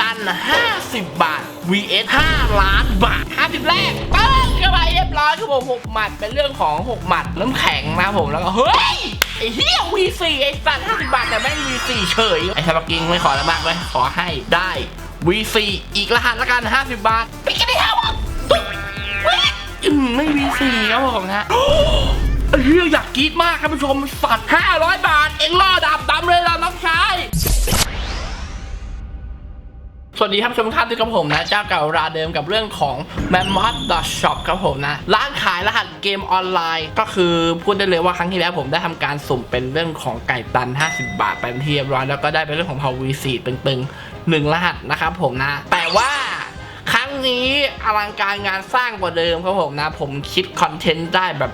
ตัน 50 บาท vs 5 ล้านบาท 50 แรกเปิ้งเข้าไปเรียบร้อยครับผม6หมัดเป็นเรื่องของ 6 หมัดน้ำแข็งนะผมแล้วก็เฮ้ยไอ้เหี้ย V4 ไอ้สัตว์50 บาทแต่แม่ง V4 เฉย ไอ้สปักกิ้งไม่ขอแล้วมากเลยขอให้ได้ V4 อีกรหัสละกัน 50 บาทไปกันได้ครับตุ๊บเว้ยไม่ V4 ครับผมนะไอ้เหี้ยอยากกรีดมากครับผู้ชมสัตว์500 บาท เอ็งล่อดาบดำเลย วัสดีท่านผู้ชมท่านที่กับผมนะ เจ้าเก่าราเดิมกับเรื่องของ m a m m o t Shop ครับผมนะ ร้านขายรหัสเกมออนไลน์ ก็คือพูดได้เลยว่าครั้งที่แล้วผมได้ทำการสุ่มเป็นเรื่องของไก่ตัน 50 บาทไปเป็นที่เรียบร้อยแล้วก็ได้เป็นเรื่องของ Power V4 ตึงๆหนึ่งรหัสนะครับผมนะ แต่ว่าครั้งนี้อลังการงานสร้างกว่าเดิมครับผมนะ ผมคิดคอนเทนต์ได้แบบ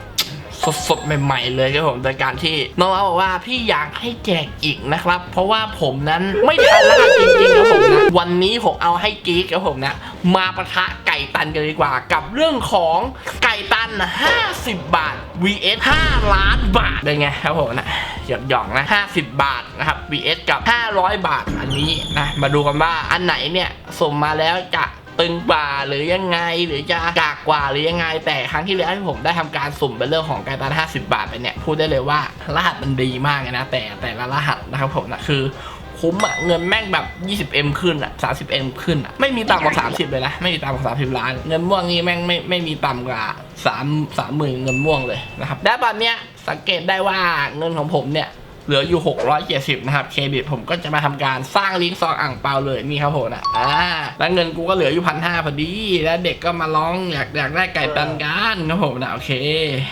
สดๆใหม่ๆเลยครับผมโดยการที่น้องๆบอกว่าพี่อยากให้แจกอีกนะครับ เพราะว่าผมนั้นไม่ทันแล้วครับจริงๆครับผมนะวันนี้ผมเอาให้กิ๊กครับผมนะมาประทะไก่ตันกันดีกว่า กับเรื่องของไก่ตัน 50 บาท vs 5 ล้านบาทเป็นไงครับผมนะหยอกๆนะ 50 บาทนะครับ vs กับ 500 บาทอันนี้นะมาดูกันว่าอันไหนเนี่ยส่งมาแล้วจะ ตึงกว่าหรือยังไงหรือจะกากกว่าหรือยังไง แต่ครั้งที่แล้วที่ผมได้ทำการสุ่มเป็นเรื่องของไกตัน50 บาทไปเนี่ยพูดได้เลยว่ารหัสมันดีมากเลยนะ แต่แต่ละรหัสนะครับผมนะคือคุ้มอะเงินแม่งแบบ 20M ขึ้นอะ 30M ขึ้นอะไม่มีต่ำกว่า 30 เลยนะ ไม่มีต่ำกว่า 30 ล้าน เงินม่วงนี่แม่งไม่ไม่มีต่ำกว่า3 3หมื่นเงินม่วงเลยนะครับและตอนเนี้ยสังเกตได้ว่าเงินของผมเนี่ย เหลืออยู่ 670 นะครับ เครดิตผมก็จะมาทำการสร้างลิงก์ซองอ่างเปาเลยนี่ครับผมนะอ่าแล้วเงินกูก็เหลืออยู่พันห้าพอดี แล้วเด็กก็มาร้องอยากอยากได้ไก่ตันกันครับผมนะโอเค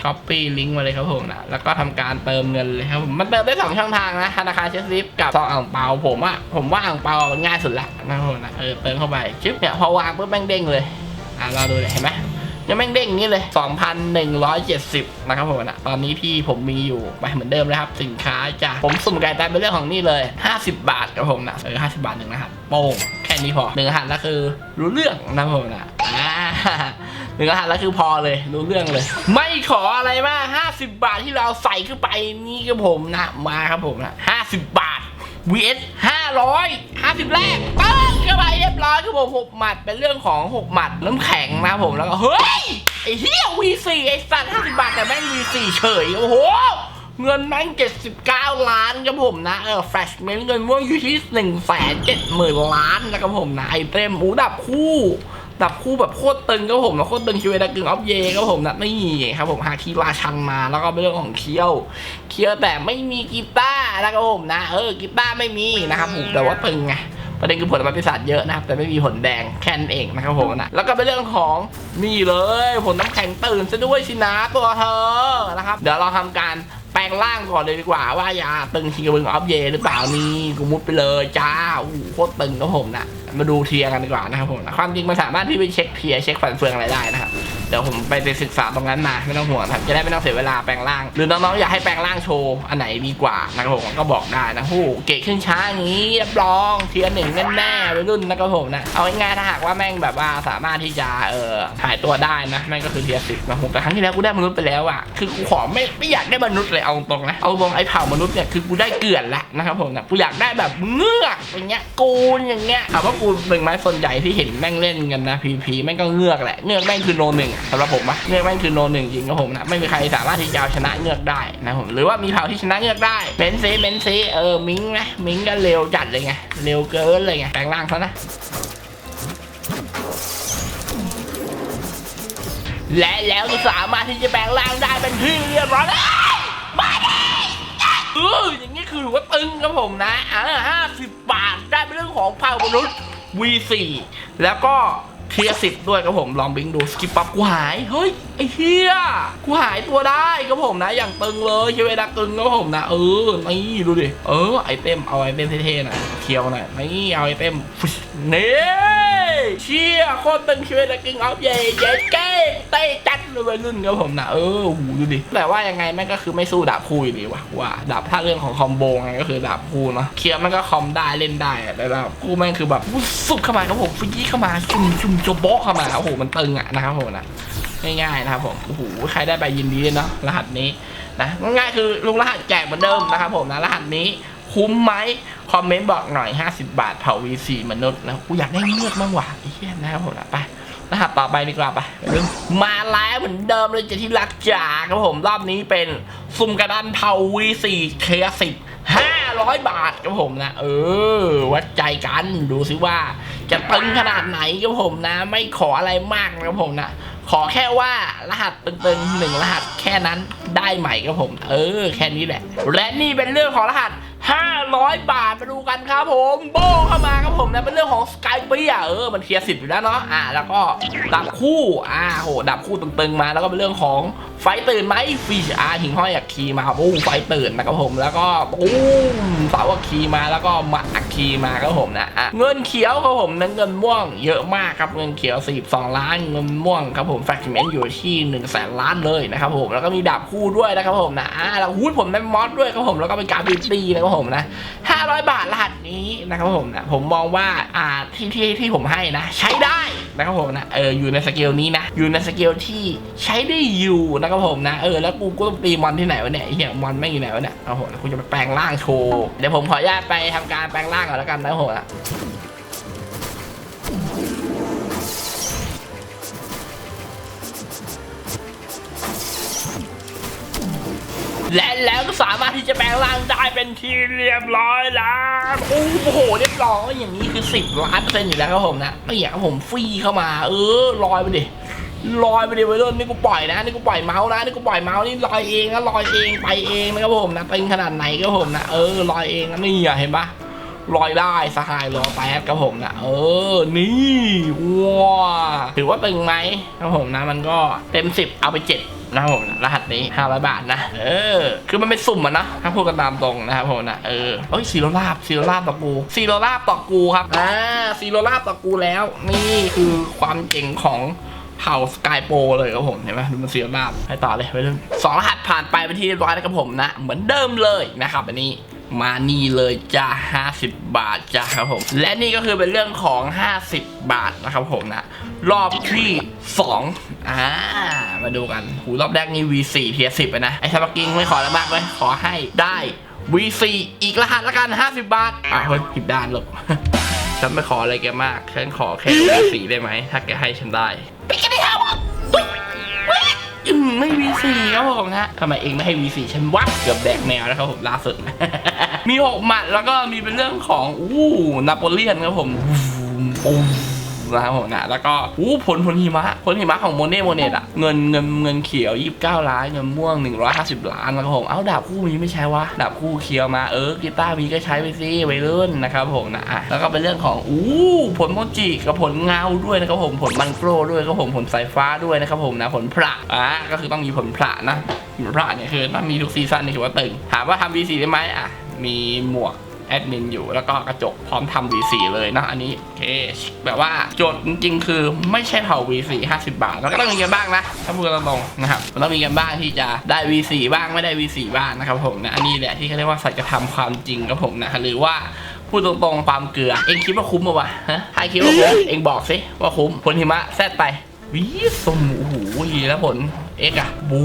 copy ลิงก์มาเลยครับผมนะแล้วก็ทำการเติมเงินเลยครับผมมันเติมได้สองช่องทางนะธนาคารเชสลิฟกับซองอ่างเปาผมอะผมว่าอ่างเปาง่ายสุดละนะครับผมนะเออเติมเข้าไปชิปเนี่ยพอวางปุ๊บแม่งเด้งเลยอ่าเราดูเลยเห็นไหม ยังแม่งเด้งอย่างนี้เลย 2,170 นะครับผมนะตอนนี้ที่ผมมีอยู่ไปเหมือนเดิมเลยครับสินค้าจ้ะผมสุ่มไก่ตายเป็นเรื่องของนี่เลย 50 บาทครับผมนะเออ50 บาทหนึ่งนะครับโป้งแค่นี้พอหนึ่งหัสแล้วคือรู้เรื่องนะครับผมนะหนึ่งรหัสแล้วคือพอเลยรู้เรื่องเลย ไม่ขออะไรมาก 50 บาทที่เราใส่ขึ้นไปนี่ครับผมนะมาครับผมนะ50 บาท vs 500 50 แรกเปิ้งเข้าไปเรียบร้อยครับผม6หมัดเป็นเรื่องของ 6 หมัดน้ำแข็งนะผมแล้วก็เฮ้ย ไอ้เหี้ย V4 ไอ้สัตว์50 บาท แต่แม่ง V4 เฉย โอ้โห เงินแม่ง 79 ล้านครับผมนะ เออแฟลชเมนเงินม่วงอยู่ที่1 7 0 0 0 0 ล้านนะครับผมนะ ไอเต็มอูดับคู่ดับคู่แบบโคตรตึงครับผมนะโคตรตึงคิวเอดากึ่งออฟเยครับผมนะนี่ครับผมฮาคีราชันมาแล้วก็เป็นเรื่องของเคียว เคียวแต่ไม่มีกีตาร์ นะครับผมนะเออกีตาร์ไม่มีนะครับผมแต่ว่าตึงไงประเด็นคือผลประสาทเยอะนะครับ แต่ไม่มีผลแดงแค่นั้นเองนะครับผมนะแล้วก็เป็นเรื่องของนี่เลยผลน้ำแข็งตื่นซะด้วยสินะตัวเธอนะครับ เดี๋ยวเราทำการแปลงร่างก่อนเลยดีกว่าว่าอย่าตึงทีกับบึงออฟเยหรือเปล่านี่กูมุดไปเลยจ้าอู้โคตรตึงครับผมนะมาดูเทียร์กันดีกว่านะครับผมนะความจริงมันสามารถที่ไปเช็คเทียร์เช็คฝันเฟืองอะไรได้นะครับ เดี๋ยวผมไปไปศึกษาตรงนั้นมาไม่ต้องห่วงครับจะได้ไม่ต้องเสียเวลาแปลงร่าง หรือน้องๆอยากให้แปลงร่างโชว์อันไหนดีกว่านะครับผมก็บอกได้นะโอ้เก๋ขึ้นช้าอย่างนี้รับรองเทียร์หนึ่งแน่ๆวัยรุ่นนะครับผมนะเอาง่ายๆถ้าหากว่าแม่งแบบว่าสามารถที่จะเอ่อถ่ายตัวได้นะแม่งก็คือเทียร์สิบนะผมแต่ครั้งที่แล้วกูได้มนุษย์ไปแล้วอะคือกูขอไม่ไม่อยากได้มนุษย์เลยเอาตรงนะเอาตรงไอ้เผ่ามนุษย์เนี่ยคือกูได้เกลื่อนละนะครับผมนะกูอยากได้แบบเงือกอย่างเงี้ยกูนอย่างเงี้ยถามว่ากูเป็นไม้ส่วนใหญ่ที่เห็นแม่งเล่นกันนะพีพีแม่งก็เงือกแหละเงือกแม่งคือโนหนึ่งสำหรับผมอะเงือกแม่งคือโนหนึ่งจริงครับผมนะไม่มีใครสามารถที่จะเอาชนะเงือกได้นะผมหรือว่ามีเผ่าที่ชนะเงือกได้เบนซีเบนซีเออมิงนะมิงก็เร็วจัดเลยไงเร็วเกินเลยไงแปลงร่างซะนะและแล้วก็สามารถที่จะแปลงร่างได้เป็นที่เรียบร้อยแล้วมาดิเอออย่างนี้คือถือว่าตึงครับผมนะอ่าห้าสิบบาทได้เป็นเรื่องของเผ่ามนุษย์ V4 แล้วก็ เทียสิบด้วยครับผมลองบิงดูสกิปปับกูหายเฮ้ยไอ้เฮียกูหายตัวได้ครับผมนะอย่างตึงเลยเชเวดาตึงครับผมนะเออนี่ดูดิเออไอเต็มเอาไอเต็มเท่ๆหน่อยเคียวหน่อยนี่เอาไอเต็มเนี่เชี่ยโคตรตึงเชเวดาตึงเอาเย่เย่แก้ เต้จัดเลยวัยรุ่นครับผมนะเออหูดูดิแต่ว่ายังไงแม่งก็คือไม่สู้ดาบคู่อยู่ดีว่ะว่าดาบถ้าเรื่องของคอมโบไงก็คือดาบคู่เนาะเคลียวมันก็คอมได้เล่นได้แต่ดาบคู่แม่งคือแบบสุดเข้ามาครับผมฟยี้เข้ามาชุมชุมโจโบเข้ามาโอ้โหมันตึงอะนะครับผมนะง่ายๆนะครับผมโอ้โหใครได้ไปยินดีเลยเนาะรหัสนี้นะง่ายๆคือลุงรหัสแจกเหมือนเดิมนะครับผมนะรหัสนี้คุ้มไหมคอมเมนต์บอกหน่อย 50 บาทเผา V4 มนุษย์นะกูอยากได้เงือกบ้างว่ะไอ้เหี้ยนะครับผมนะไป รหัสต่อไปดีกว่าไปมาแล้วเหมือนเดิมเลยจะที่รักจ๋าครับผมรอบนี้เป็นสุ่มกระดานเผา V4 เคลียร์สิบ500บาทครับผมนะ เออ วัดใจกันดูสิว่า จะตึงขนาดไหนครับผมนะ ไม่ขออะไรมากนะครับผมนะขอแค่ว่ารหัสตึงๆหนึ่งรหัสแค่นั้นได้ใหม่ครับผม เออ แค่นี้แหละ และนี่เป็นเรื่องของรหัส 500 บาทมาดูกันครับผมโบเข้ามาครับผมนะเป็นเรื่องของสกายเปียเออมันเคลียร์สิบอยู่แล้วเนาะอ่าแล้วก็ดับคู่อ่าโหดับคู่ตึงๆมาแล้วก็เป็นเรื่องของไฟตื่นไหมฟีชอาหิงห้อยอักคีมาปู้ไฟตื่นนะครับผมแล้วก็ปู้มเสาอักคีมาแล้วก็มาอักคีมาครับผมนะอะเงินเขียวครับผมนั้นเงินม่วงเยอะมากครับเงินเขียว42ล้านเงินม่วงครับผมแฟกซ์เมนอยู่ที่1นึ่งแสนล้านเลยนะครับผมแล้วก็มีดาบคู่ด้วยนะครับผมนะอ่าแล้วฮูดผมได้มอสด้วยครับผมแล้วก็เป็นการบิวตี้นะครับผมนะ500 บาทรหัสนี้นะครับผมนะผมมองว่าอ่าที่ที่ที่ผมให้นะ ใช้ได้นะครับผมนะเอออยู่ในสเกลนี้นะ อยู่ในสเกลที่ใช้ได้อยู่นะครับผมนะเออแล้วกูก็ต้องตีมอนที่ไหนวะเนี่ยเฮียมอนไม่อยู่ไหนวะเนี่ยเอาโหแล้วกูจะไปแปลงร่างโชว์เดี๋ยวผมขออนุญาตไปทำการแปลงร่างก่อนแล้วกันนะครับผมนะ และแล้วก็สามารถที่จะแปลงร่างได้เป็นที่เรียบร้อยแล้วโอ้โหเรียบร้อยอย่างนี้คือ10ล้านเปอร์เซ็นต์อยู่แล้วครับผมนะไม่อยากให้ผมฟรีเข้ามา เออลอยไปดิลอยไปดิไปเลยนี่กูปล่อยนะนี่กูปล่อยเมาส์นะนี่กูปล่อยเมาส์นี่ลอยเองนะลอยเองไปเองนะครับผมนะเป็นขนาดไหนครับผมนะเออลอยเองนะนี่เห็นปะลอยได้สหายรอแป๊บครับผมนะเออนี่ว้าถือว่าตึงไหมครับผมนะมันก็เต็มสิบเอาไปเจ็ด นะครับผมนะรหัสนี้500บาทนะ เออ คือมันเป็นสุ่มอะนะ ถ้าพูดกันตามตรงนะครับผมนะ เออเอ้ยซีโรลาบซีโรลาบต่อกูซีโรลาบต่อกูครับ อ่าซีโรลาบต่อกูแล้ว นี่คือความเจ๋งของเผ่าสกายโปเลยครับผมเห็นไหมดูมันเสียมากให้ต่อเลยไปเรื่องสองรหัสผ่านไปไปที่เรียบร้อยแล้วครับผมนะ เหมือนเดิมเลยนะครับอันนี้ มานี่เลยจ้า50 บาทจ้าครับผม และนี่ก็คือเป็นเรื่องของ 50 บาทนะครับผมนะ รอบที่2อ่า มาดูกันหูรอบแรกนี่ V4 เทียสิบนะ ไอ้สปักกิ้งไม่ขอแล้วมากเลยขอให้ได้ V4 อีกรหัสละกัน 50 บาท อะเฮ้ยผิดด้านหรอกฉันไม่ขออะไรแกมาก ฉันขอแค่ V4 ได้ไหม ถ้าแกให้ฉันได้ไปกันได้ครับอืม ไม่ V4 ครับผมนะทำไมเองไม่ให้ V4 ฉันวะเกือบแดกแมวนะครับผมล่าสุด มีหกหมัดแล้วก็มีเป็นเรื่องของอู้นาโปเลียนครับผมปูม นะครับผมนะแล้วก็อู้ผลผลหิมะผลหิมะของโมเน่โมเนตอะเงินเงินเงินเขียว 29 ล้านเงินม่วง 150 ล้านนะครับผมเอาดาบคู่มีไม่ใช่วะดาบคู่เขียวมาเออกีตาร์มีก็ใช้ไปสิวัยรุ่นนะครับผมนะอะแล้วก็เป็นเรื่องของอู้ผลโมจิกับผลเงาด้วยนะครับผมผลมันโกรด้วยครับผมผลสายฟ้าด้วยนะครับผมนะผลพระอะก็คือต้องมีผลพระนะผลพระเนี่ยคือต้องมีทุกซีซั่นนี่ถือว่าตึงถามว่าทำ V4 ได้ไหมอะมีหมวก แอดมินอยู่แล้วก็กระจกพร้อมทำ V4 เลยนะอันนี้โอเคแบบว่าโจทย์จริงๆ คือไม่ใช่เผา V4 50 บาทแล้วก็ต้องมีกันบ้างนะถ้าพูดตรงๆนะครับมันต้องมีกันบ้างที่จะได้ V4 บ้างไม่ได้ V4 บ้างนะครับผมนะอันนี้แหละที่เขาเรียกว่าสัจธรรมความจริงครับผมนะหรือว่าพูดตรงๆ ความเกลือ เองคิดว่าคุ้มปะวะฮะใครคิดว่าคุ้มเองบอกสิว่าคุ้มผลหิมะแซดไปวิสมโอ้โหแล้วผลเอ็กอะบู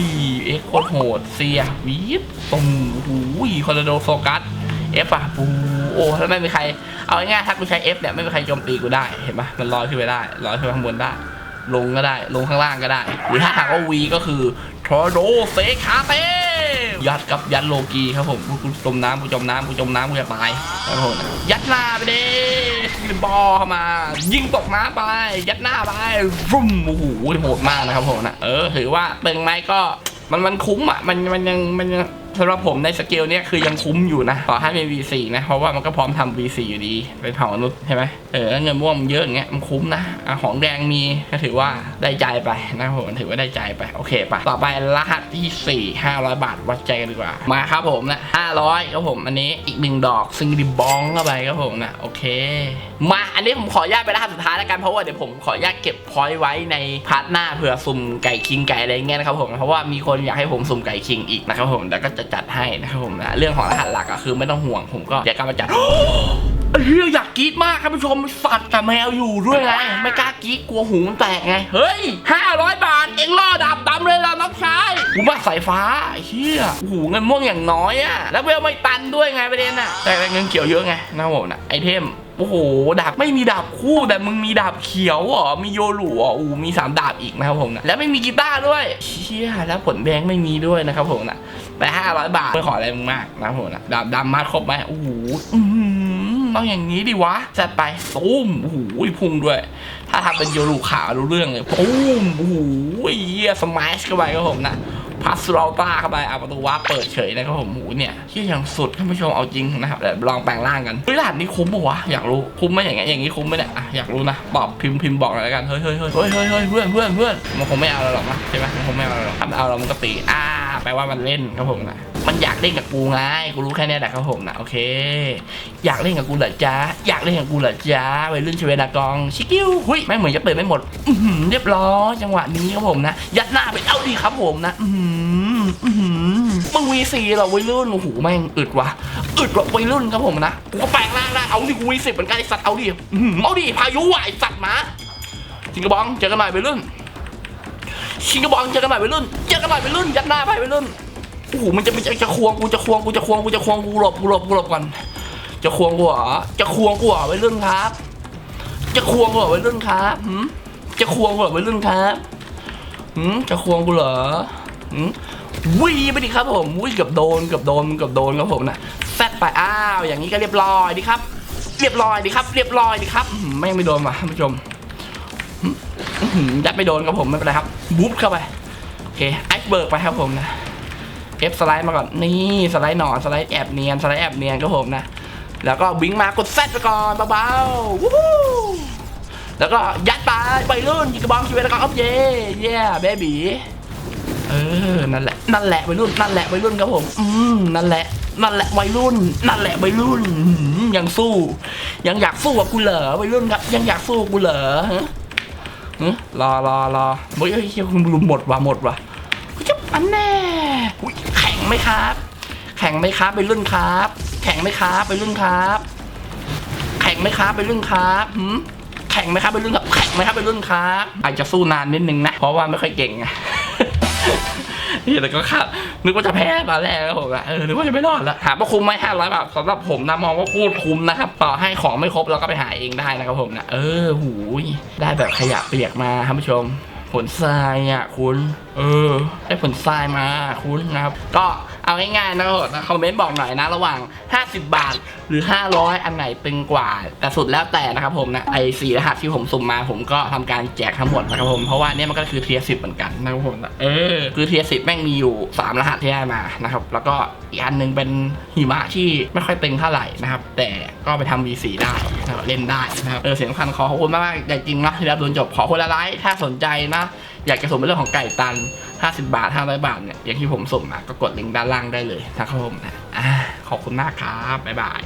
ยเอ็กโคตรโหดเสียวิสมโอ้โหคอร์โดโฟกัส F อะปูโอ้แล้วไม่มีใคร เอาง่ายๆถ้ากูใช้ F เนี่ยไม่มีใครโจมตีกูได้เห็นปะมันลอยขึ้นไปได้ลอยขึ้นไปข้างบนได้ ลงก็ได้ ลงข้างล่างก็ได้ หรือถ้าหากว่า V ก็คือทอร์โดเซคาเต้ยัดกับยัดโลกีครับผมกูจมน้ำกูจมน้ำกูจมน้ำกูจะตายครับผมยัดหน้าไปดิบอลเข้ามา ยิงตกน้ำไป ยัดหน้าไปรุ่มโอ้โหโหดมากนะครับผมนะเออถือว่าตึงไหมก็มันมันคุ้มอะมันมันยังมันยัง สำหรับผมในสเกลเนี้ยคือยังคุ้มอยู่นะต่อให้เป็น V4 นะเพราะว่ามันก็พร้อมทำ V4 อยู่ดีเป็นเผ่ามนุษย์ใช่ไหมเออเงินม่วงมันเยอะอย่างเงี้ยมันคุ้มนะอะของแดงมีก็ถือว่าได้ใจไปนะผมถือว่าได้ใจไปโอเคปะต่อไปรหัสที่ 4 500 บาทวัดใจกันดีกว่ามาครับผมนะ500ครับผมอันนี้อีกหนึ่งดอกซิงดิบองเข้าไปครับผมนะโอเค มาอันนี้ผมขอญาตไปรหัสสุดท้ายแล้วกันเพราะว่าเดี๋ยวผมขอญาตเก็บพอยต์ไว้ในพาร์ทหน้าเผื่อสุ่มไก่คิงไก่อะไรเงี้ยนะครับผมเพราะว่ามีคนอยากให้ผมสุ่มไก่คิงอีกนะครับผมแล้วก็จะจัดให้นะครับผมนะเรื่องของรหัสหลักอะคือไม่ต้องห่วงผมก็เดี๋ยวกลับมาจัดไอ้เฮียอยากกรีดมากครับผู้ชมสัตว์แต่แมวอยู่ด้วยไงไม่กล้ากรีดกลัวหูมันแตกไงเฮ้ยห้าร้อยบาทเอ็งล่อดาบดำเลยล่ะน้องชายหูมาสายฟ้าไอ้เฮียโอ้โหเงินม่วงอย่างน้อยอะแล้วเวลไม่ตันด้วยไงประเด็นอะแต่เงินเขียวเยอะไงนะครับผมนะไอเทมโอ้โหดาบไม่มีดาบคู่แต่มึงมีดาบเขียวเหรอมีโยหลูเหรออูมีสามดาบอีกนะครับผมนะแล้วไม่มีกีตาร์ด้วยเชี่ยแล้วผลแดงไม่มีด้วยนะครับผมนะ แต่ห้าร้อยบาทไม่ขออะไรมึงมากนะครับผมนะดาบดำมาครบไหมโอ้โหอื้อหือต้องอย่างนี้ดิวะจัดไปตุ้มโอ้โหพุ่งด้วย ถ้าทำเป็นโยหลูขาวรู้เรื่องเลยตุ้มโอ้โหเยี่ยสมัชเข้าไปครับผมนะ พัสเราต้าเข้าไปเอาประตูวาร์ปเปิดเฉยนะครับผมหมูเนี่ยที่อย่างสุดท่านผู้ชมเอาจริงนะครับเดี๋ยวลองแปลงร่างกันเฮ้ยรหัสนี้คุ้มปะวะอยากรู้คุ้มไหมอย่างเงี้ยอย่างงี้คุ้มไหมเนี่ยอะอยากรู้นะบอกพิมพ์พิมพ์บอกหน่อยแล้วกันเฮ้ยเฮ้ยเฮ้ยเฮ้ยเฮ้ยเฮ้ยเพื่อนเพื่อนเพื่อนมันคงไม่เอาเราหรอกนะใช่ไหมมันคงไม่เอาเราหรอกถ้ามันเอาเรามันก็ตีอ่าแปลว่ามันเล่นครับผมนะมันอยากเล่นกับกูไงกูรู้แค่นี้แหละครับผมนะโอเค อยากเล่นกับกูเหรอจ๊ะอยากเล่นกับกูเหรอจ๊ะวัยรุ่นชเวนากองชิคิวหุยแม่งเหมือนจะเปิดไม่หมดเรียบร้อยจังหวะนี้ครับผมนะยัดหน้าไปเอาดีครับผมนะอือหืออื้อหือมึงวีซีเหรอวัยรุ่นโอ้โหแม่งอึดวะอึดวะวัยรุ่นครับผมนะกูก็แปลงร่างได้เอาดิกูวีสิบเหมือนกันไอสัตว์เอาดิอื้อหือเอาดิพายุว่ะไอสัตว์หมาจิงกระบองเจอกันใหม่วัยรุ่นชิงกระบองเจอกันใหม่วัยรุ่นเจอกันใหม่วัยรุ่นยัดหน้าไปวัยรุ่นโอ้โหมันจะมันจะจะควงกูจะควงกูจะควงกูจะควงกูหลบกูหลบกูหลบก่อนจะควงกูเหรอจะควงกูเหรอวัยรุ่นครับ จะควงกูเหรอวัยรุ่นครับหืมจะควงกูเหรอวัยรุ่นครับหืมจะควงกูเหรอ วิ่งไปดิครับผมวิ่งกับโดนกับโดนกับโดนครับผมนะแซดไปอ้าวอย่างนี้ก็เรียบร้อยดีครับ เรียบร้อยดีครับ เรียบร้อยดีครับหืมไม่ไม่โดนว่ะท่านผู้ชมยัดไม่โดนครับผมไม่เป็นไรครับบุ๊บเข้าไปโอเคไอซ์เบิร์กไปครับผมนะเอฟสไลด์มาก่อนนี่สไลด์หนอนสไลด์แอบเนียนสไลด์แอบเนียนก็ผมนะแล้วก็วิ่งมากดแซดไปก่อนเบาๆวู้แล้วก็ยัดไปไปรุ่นยิงกระบองชีวิตแล้วก็อัพเย่เย่เบบี เออ นั่นแหละ นั่นแหละวัยรุ่น นั่นแหละวัยรุ่นครับผม อืม นั่นแหละ นั่นแหละวัยรุ่น นั่นแหละวัยรุ่นอื้อหือยังสู้ ยังอยากสู้กับกูเหรอวัยรุ่นครับ ยังอยากสู้กูเหรอฮะรอรอรอเฮ้ยเฮ้ยเฮ้ยคุณหมดว่ะหมดว่ะจุ๊บอันแน่แข็งไหมครับ แข็งไหมครับไปรุ่นครับ แข็งไหมครับไปรุ่นครับ แข็งไหมครับไปรุ่นครับหืมแข็งไหมครับไปรุ่นครับแข็งไหมครับไปรุ่นครับอาจจะสู้นานนิดนึงนะ เพราะว่าไม่ค่อยเก่งไง นี่แต่ก็ครับนึกว่าจะแพ้มาแล้วผมอะเออนึกว่าจะไม่รอดแล้วถามว่าคุ้มไหมห้าร้อยบาทสำหรับผมนะมองว่าโคตรคุ้มนะครับต่อให้ของไม่ครบเราก็ไปหาเองได้นะครับผมนะเออหูยได้แบบขยะเปียกมาท่านผู้ชม ผลทรายอะคุณ เออ ได้ผลทรายมาคุณนะครับ ก็ เอาง่ายๆนะครับนะคอมเมนต์บอกหน่อยนะระหว่าง 50 บาทหรือ 500 อันไหนตึงกว่า แต่สุดแล้วแต่นะครับผมนะไอ้สีรหัสที่ผมสุ่มมาผมก็ทำการแจกทั้งหมดนะครับผมเพราะว่าเนี่ยมันก็คือเทียสิบเหมือนกันนะครับผมนะเออคือเทียสิบแม่งมีอยู่ 3 รหัสที่ได้มานะครับแล้วก็อีกอันหนึงเป็นหิมะที่ไม่ค่อยตึงเท่าไหร่นะครับแต่ก็ไปทำ V4 ได้นะครับเล่นได้นะครับเออเสียงสำคัญขอขอบคุณมากๆใจจริงนะที่รับดูจนจบขอคนละไลค์ถ้าสนใจนะ อยากจะส่งเป็นเรื่องของไก่ตัน 50 บาท 500 บาทเนี่ยอย่างที่ผมส่งมาก็กดลิงก์ด้านล่างได้เลยนะครับผมนะอ่าขอบคุณมากครับบ๊ายบาย